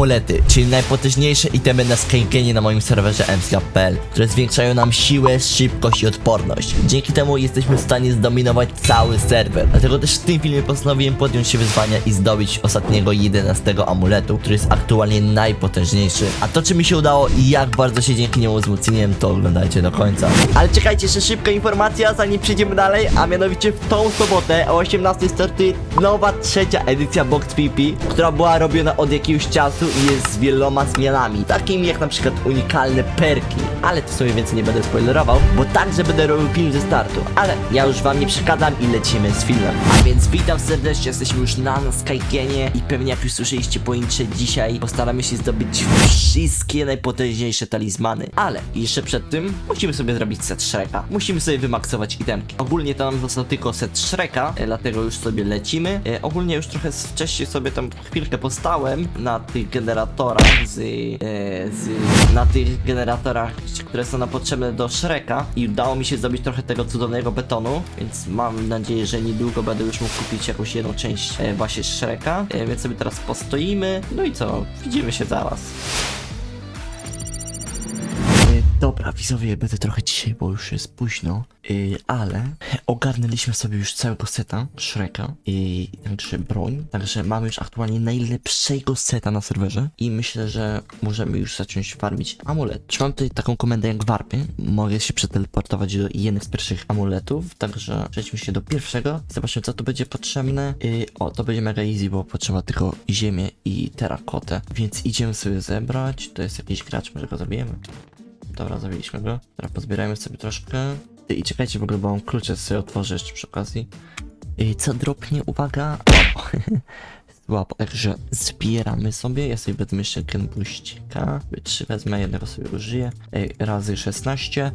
amulety, czyli najpotężniejsze itemy na Skykenie na moim serwerze msgap.pl, które zwiększają nam siłę, szybkość i odporność. Dzięki temu jesteśmy w stanie zdominować cały serwer. Dlatego też w tym filmie postanowiłem podjąć się wyzwania i zdobyć ostatniego 11 amuletu, który jest aktualnie najpotężniejszy. A to czy mi się udało i jak bardzo się dzięki niemu wzmocniłem, to oglądajcie do końca. Ale czekajcie, jeszcze szybka informacja, zanim przejdziemy dalej, a mianowicie w tą sobotę o 18 startuje nowa trzecia edycja Box PP, która była robiona od jakiegoś czasu i jest z wieloma zmianami, takimi jak na przykład unikalne perki. Ale to sobie więcej nie będę spoilerował, bo także będę robił film ze startu. Ale ja już wam nie przekazam i lecimy z filmem. A więc witam serdecznie, jesteśmy już na Skygenie i pewnie jak już słyszeliście po intrze, dzisiaj postaramy się zdobyć wszystkie najpotężniejsze talizmany. Ale jeszcze przed tym musimy sobie zrobić set Shreka. Musimy sobie wymaksować itemki. Ogólnie to nam został tylko set Shreka, e, dlatego już sobie lecimy. E, ogólnie już trochę wcześniej sobie tam chwilkę postałem na tych generatorach z, e, z na tych generatorach, które są nam potrzebne do Shreka i udało mi się zdobyć trochę tego cudownego betonu, więc mam nadzieję, że niedługo będę już mógł kupić jakąś jedną część e, właśnie Shreka, e, więc sobie teraz postoimy. No i co? Widzimy się zaraz. Dobra, widzowie, będę trochę dzisiaj, bo już jest późno, yy, ale ogarnęliśmy sobie już całego seta Shreka i także broń, także mamy już aktualnie najlepszego seta na serwerze i myślę, że możemy już zacząć farmić amulet. Trzymam tutaj taką komendę jak warpy, mogę się przeteleportować do jednych z pierwszych amuletów, także przejdźmy się do pierwszego, zobaczymy co tu będzie potrzebne. Yy, o, to będzie mega easy, bo potrzeba tylko ziemię i terakotę, więc idziemy sobie zebrać, to jest jakiś gracz, może go zabijemy. Dobra, zabiliśmy go. Teraz pozbierajmy sobie troszkę. I czekajcie w ogóle, bo mam klucze sobie otworzę jeszcze przy okazji. I co dropnie? Uwaga! Słabo. Także zbieramy sobie. Ja sobie wezmę jeszcze genbuścika. Trzy wezmę, jednego sobie użyję. Ej, razy 16.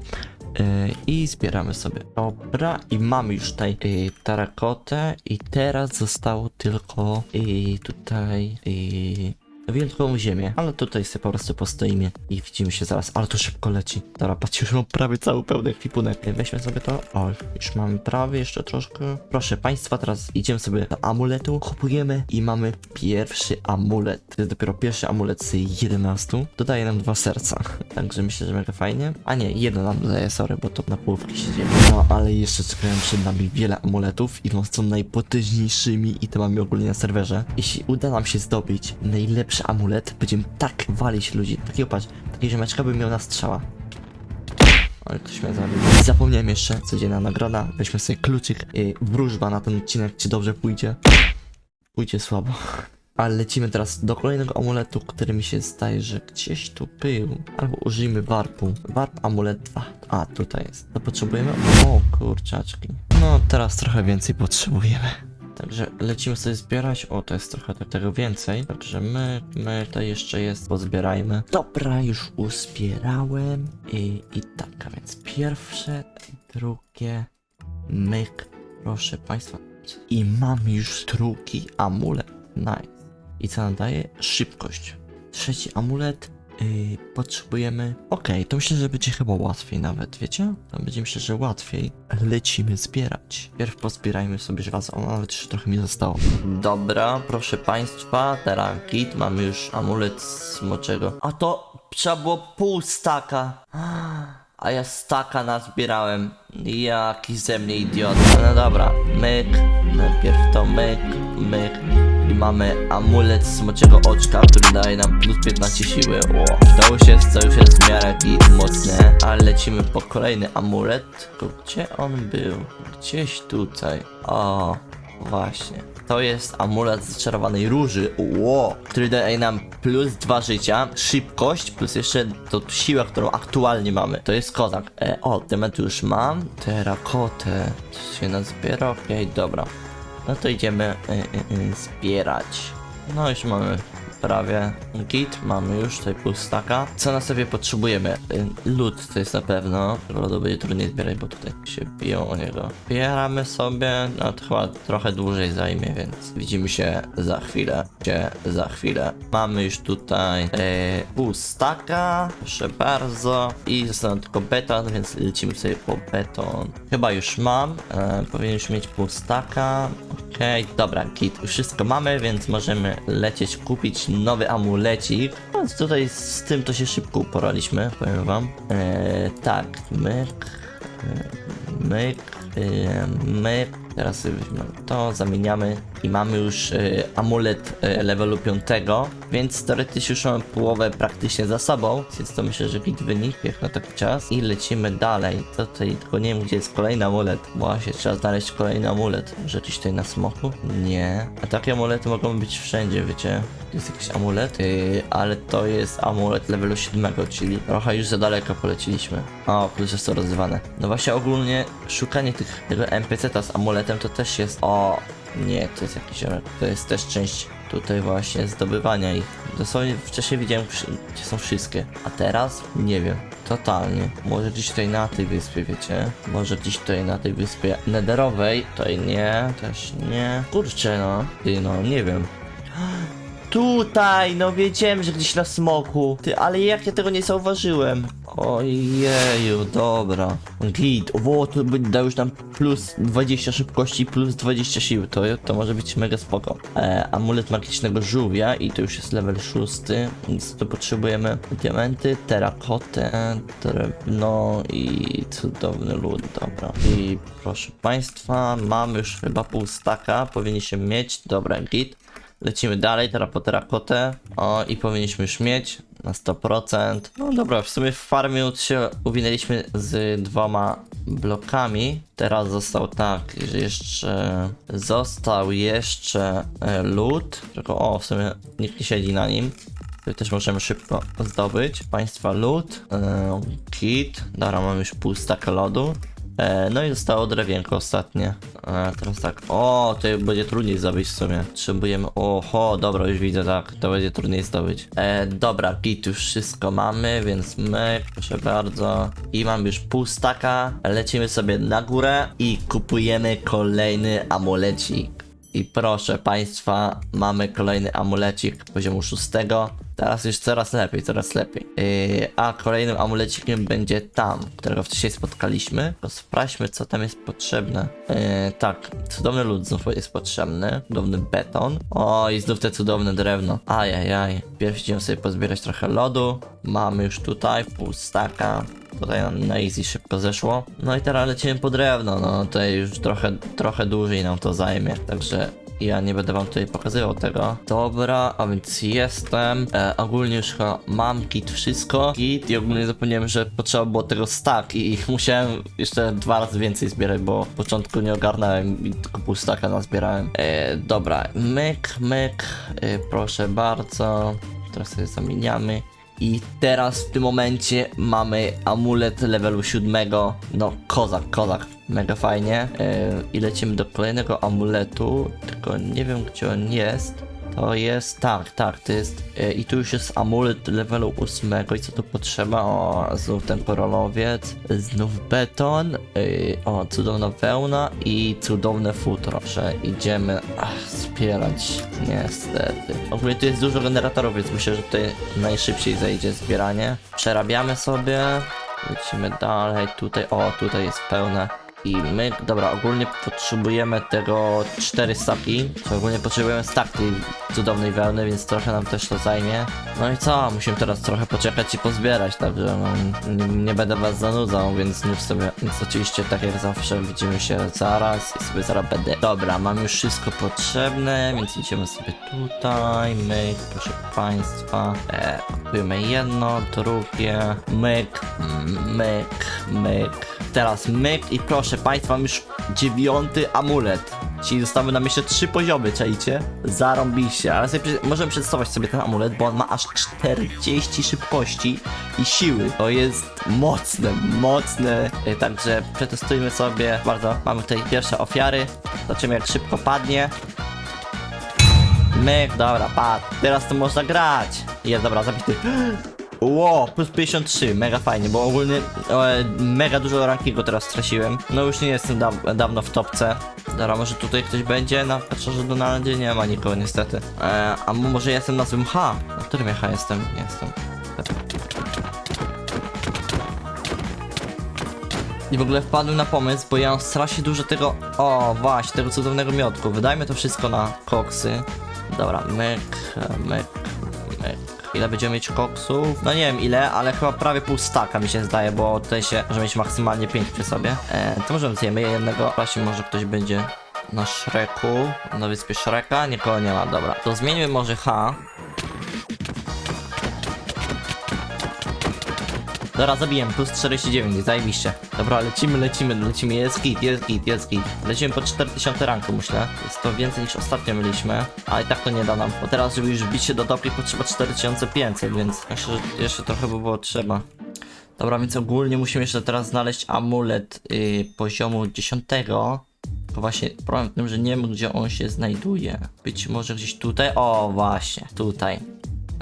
Yy, I zbieramy sobie. Dobra, i mamy już tutaj tarakotę. I teraz zostało tylko yy, tutaj. Yy, wielką ziemię, ale tutaj sobie po prostu postoimy i widzimy się zaraz, ale to szybko leci. Dobra, patrzcie, już mam prawie cały pełny ekwipunek. Weźmy sobie to, o, już mamy prawie jeszcze troszkę. Proszę Państwa, teraz idziemy sobie do amuletu, kupujemy i mamy pierwszy amulet. To jest dopiero pierwszy amulet z 11. Dodaje nam dwa serca, także myślę, że mega fajnie. A nie, jedno nam dodaje, sorry, bo to na połówki się dzieje. No, ale jeszcze czekają przed nami wiele amuletów i są najpotężniejszymi itemami ogólnie na serwerze. Jeśli uda nam się zdobyć najlepszy amulet, będziemy tak walić ludzi. Takiego patrz, takiego ziomeczka by miał na strzała. Ale ktoś mnie zabił. I Zapomniałem jeszcze, codzienna nagroda. Weźmy sobie kluczyk. Yy, wróżba na ten odcinek, czy dobrze pójdzie. Pójdzie słabo. Ale lecimy teraz do kolejnego amuletu, który mi się zdaje, że gdzieś tu był. Albo użyjmy warpu. Warp amulet 2. A, tutaj jest. To potrzebujemy? O, kurczaczki. No, teraz trochę więcej potrzebujemy. Także lecimy sobie zbierać. O, to jest trochę te- tego więcej. Także my, my to jeszcze jest. Pozbierajmy. Dobra, już uzbierałem. I, i tak, a więc pierwsze, drugie, myk. Proszę Państwa. I mamy już drugi amulet. Nice. I co nam daje? Szybkość. Trzeci amulet. Yy, potrzebujemy. Okej, to myślę, że będzie chyba łatwiej nawet, wiecie? To będzie myślę, że łatwiej. Lecimy zbierać. Pierw pozbierajmy sobie żelazo, o, nawet jeszcze trochę mi zostało. Dobra, proszę państwa, teraz kit, mamy już amulet smoczego. A to trzeba było pół staka. A ja staka nazbierałem. Jaki ze mnie idiota. No dobra, myk. Najpierw to myk, myk. I mamy amulet smoczego oczka, który daje nam plus 15 siły. O, to jest, to już jest w miarę i mocne. Ale lecimy po kolejny amulet. Gdzie on był? Gdzieś tutaj. O, właśnie. To jest amulet z czarowanej róży, Ło, który daje nam plus 2 życia, szybkość, plus jeszcze to siłę, którą aktualnie mamy. To jest kozak. E, o, temat już mam. Terakotę. Co się nazbiera? Okej, dobra. No to idziemy y, y, y, zbierać. No już mamy prawie git, mamy już tutaj pół staka. Co na sobie potrzebujemy? Y, Lód to jest na pewno. Lodu będzie trudniej zbierać, bo tutaj się biją o niego. Zbieramy sobie, no to chyba trochę dłużej zajmie, więc widzimy się za chwilę. Się za chwilę. Mamy już tutaj y, pół staka, proszę bardzo. I został tylko beton, więc lecimy sobie po beton. Chyba już mam, e, powinien już mieć pół staka. Okej, dobra, git, wszystko mamy, więc możemy lecieć kupić nowy amulecik. No, tutaj z tym to się szybko uporaliśmy, powiem wam. E, tak, myk, myk, myk. Teraz sobie weźmiemy to, zamieniamy i mamy już e, amulet e, levelu 5, więc teoretycznie już mamy połowę praktycznie za sobą, więc to myślę, że git wynik jak na taki czas i lecimy dalej. To tutaj tylko nie wiem gdzie jest kolejny amulet. Właśnie trzeba znaleźć kolejny amulet. Może gdzieś tutaj na smoku? Nie. A takie amulety mogą być wszędzie, wiecie? To jest jakiś amulet, yy, ale to jest amulet levelu 7, czyli trochę już za daleko poleciliśmy. O, jest to rozrywane. No właśnie ogólnie szukanie tych, tego NPC-ta z amuletem to też jest... O, nie, to jest jakiś... To jest też część tutaj właśnie zdobywania ich. Dosłownie wcześniej widziałem, gdzie są wszystkie, a teraz nie wiem. Totalnie. Może gdzieś tutaj na tej wyspie, wiecie? Może gdzieś tutaj na tej wyspie nederowej. Tutaj nie, też nie. Kurczę no. Ty no, nie wiem. Tutaj, no wiedziałem, że gdzieś na smoku. Ty, ale jak ja tego nie zauważyłem? Ojeju, dobra. Git, o, to da już nam plus 20 szybkości, plus 20 sił. To, to może być mega spoko. E, amulet magicznego żółwia i to już jest level 6, więc to potrzebujemy diamenty, terakotę, drewno i cudowny lód, dobra. I proszę państwa, mamy już chyba pół staka, powinniśmy mieć, dobra, git. Lecimy dalej, teraz po terakotę. O, i powinniśmy już mieć na 100%. No dobra, w sumie w farmie się uwinęliśmy z dwoma blokami. Teraz został tak, że jeszcze został jeszcze e, lód. Tylko o, w sumie nikt nie siedzi na nim. Tutaj też możemy szybko zdobyć. Państwa lód, e, kit. Dobra, mamy już pół staka lodu. E, no i zostało drewienko ostatnie. E, teraz tak. O, to będzie trudniej zdobyć w sumie. Potrzebujemy. Oho, dobra, już widzę, tak. To będzie trudniej zdobyć. E, dobra, git już wszystko mamy, więc my, proszę bardzo. I mam już pół staka. Lecimy sobie na górę i kupujemy kolejny amulecik. I proszę Państwa, mamy kolejny amulecik poziomu szóstego. Teraz już coraz lepiej, coraz lepiej. Yy, a kolejnym amulecikiem będzie tam, którego wcześniej spotkaliśmy. To sprawdźmy, co tam jest potrzebne. Yy, tak, cudowny lód znów jest potrzebny. Cudowny beton. O, i znów te cudowne drewno. Ajajaj. Pierw idziemy sobie pozbierać trochę lodu. Mamy już tutaj pół. Tutaj na easy szybko zeszło. No i teraz lecimy po drewno, no tutaj już trochę, trochę dłużej nam to zajmie, także ja nie będę wam tutaj pokazywał tego. Dobra, a więc jestem. E, ogólnie już chyba mam kit wszystko. Kit i ogólnie zapomniałem, że potrzeba było tego stack i musiałem jeszcze dwa razy więcej zbierać, bo w początku nie ogarnąłem i tylko pół stacka nazbierałem. E, dobra, myk, myk, e, proszę bardzo. Teraz sobie zamieniamy. I teraz w tym momencie mamy amulet levelu 7. No, kozak, kozak. Mega fajnie. Yy, I lecimy do kolejnego amuletu. Tylko nie wiem gdzie on jest. To jest, tak, tak, to jest. yy, I tu już jest amulet levelu 8. I co tu potrzeba? O, znów ten korolowiec. Znów beton. Yy, o, cudowna wełna i cudowne futro. Że idziemy ach, zbierać. Niestety. Ogólnie tu jest dużo generatorów, więc myślę, że tutaj najszybciej zajdzie zbieranie. Przerabiamy sobie. Lecimy dalej. Tutaj, o, tutaj jest pełne. I my, dobra, ogólnie potrzebujemy tego 4 staki. Ogólnie potrzebujemy stak tej cudownej wełny, więc trochę nam też to zajmie. No i co? Musimy teraz trochę poczekać i pozbierać, także no, nie, nie będę was zanudzał, więc znów sobie, więc oczywiście tak jak zawsze widzimy się zaraz i sobie zaraz będę. Dobra, mam już wszystko potrzebne, więc idziemy sobie tutaj, myk, proszę państwa. E, kupujemy jedno, drugie, myk, myk, myk. Teraz myk i proszę państwa, mam już dziewiąty amulet. Czyli zostały nam jeszcze trzy poziomy, czajcie? Zarąbiście, ale sobie, możemy przedstawić sobie ten amulet, bo on ma aż 40 szybkości i siły. To jest mocne, mocne. E, Także przetestujmy sobie. Bardzo, mamy tutaj pierwsze ofiary. Zobaczymy jak szybko padnie. Myk, dobra, padł. Teraz to można grać. Jest, dobra, zabity. Ło, plus 53, mega fajnie, bo ogólnie e, mega dużo rankingu teraz straciłem. No już nie jestem daw dawno w topce. Dobra, może tutaj ktoś będzie? Na patrzę, że Donaldzie nie ma nikogo niestety. E, a mo- może jestem na złym H? Na którym H jestem? Nie jestem. I w ogóle wpadłem na pomysł, bo ja mam strasznie dużo tego. O, właśnie, tego cudownego miodku. Wydajmy to wszystko na koksy. Dobra, myk, myk, ile będziemy mieć koksów? No nie wiem ile, ale chyba prawie pół staka mi się zdaje, bo tutaj się, że mieć maksymalnie 5 przy sobie. E, to możemy zjemy jednego, właśnie może ktoś będzie na Shreku, na wyspie Shreka, nikogo nie ma, dobra. To zmieńmy może H. Dobra, zabiłem, plus 49, zajebiście. Dobra, lecimy, lecimy, lecimy, jest git, jest git, jest git. Lecimy po 4000 ranku, myślę. Jest to więcej niż ostatnio mieliśmy, a i tak to nie da nam. Bo teraz, żeby już wbić się do topki, potrzeba 4500, więc myślę, że jeszcze trochę by było trzeba. Dobra, więc ogólnie musimy jeszcze teraz znaleźć amulet yy, poziomu 10. Tylko właśnie problem w tym, że nie wiem gdzie on się znajduje. Być może gdzieś tutaj. O, właśnie, tutaj.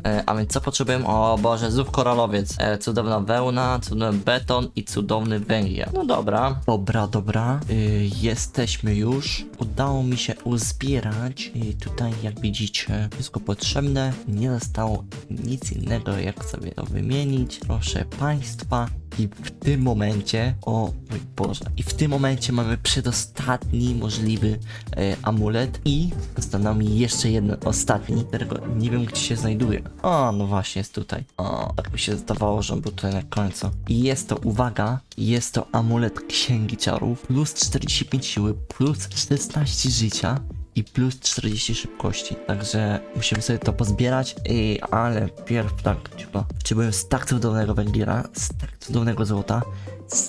E, a więc co potrzebujemy? O Boże, znów koralowiec. E, cudowna wełna, cudowny beton i cudowny węgiel. No dobra. Dobra, dobra. Y, jesteśmy już. Udało mi się uzbierać. I tutaj, jak widzicie, wszystko potrzebne. Nie zostało nic innego, jak sobie to wymienić. Proszę Państwa. I w tym momencie, o mój Boże, i w tym momencie mamy przedostatni możliwy e, amulet i został nam jeszcze jeden ostatni, którego nie wiem gdzie się znajduje. O, no właśnie jest tutaj. O, tak mi się zdawało, że on był tutaj na końcu. I jest to, uwaga, jest to amulet księgi czarów, plus 45 siły, plus 16 życia i plus 40 szybkości. Także musimy sobie to pozbierać. Ej, ale pierw tak, ciupa. Potrzebujemy tak cudownego węgiela, tak cudownego złota,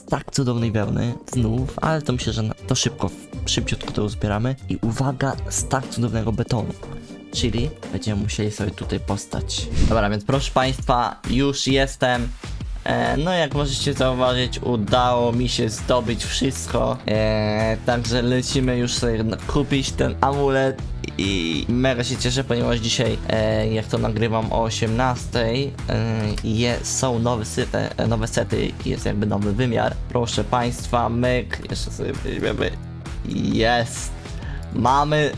tak cudownej wełny znów, ale to myślę, że to szybko, szybciutko to uzbieramy. I uwaga, tak cudownego betonu. Czyli będziemy musieli sobie tutaj postać. Dobra, więc proszę Państwa, już jestem. E, no jak możecie zauważyć, udało mi się zdobyć wszystko. E, także lecimy już sobie kupić ten amulet i mega się cieszę, ponieważ dzisiaj, e, jak to nagrywam o 18, e, są nowe sety, e, nowe sety, jest jakby nowy wymiar. Proszę Państwa, myk, jeszcze sobie weźmiemy. Jest! Mamy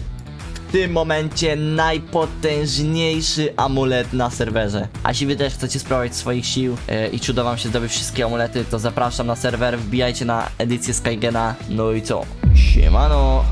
tym momencie najpotężniejszy amulet na serwerze. A jeśli wy też chcecie sprawdzić swoich sił e, i czy uda wam się zdobyć wszystkie amulety, to zapraszam na serwer, wbijajcie na edycję Skygena. No i co? Siemano!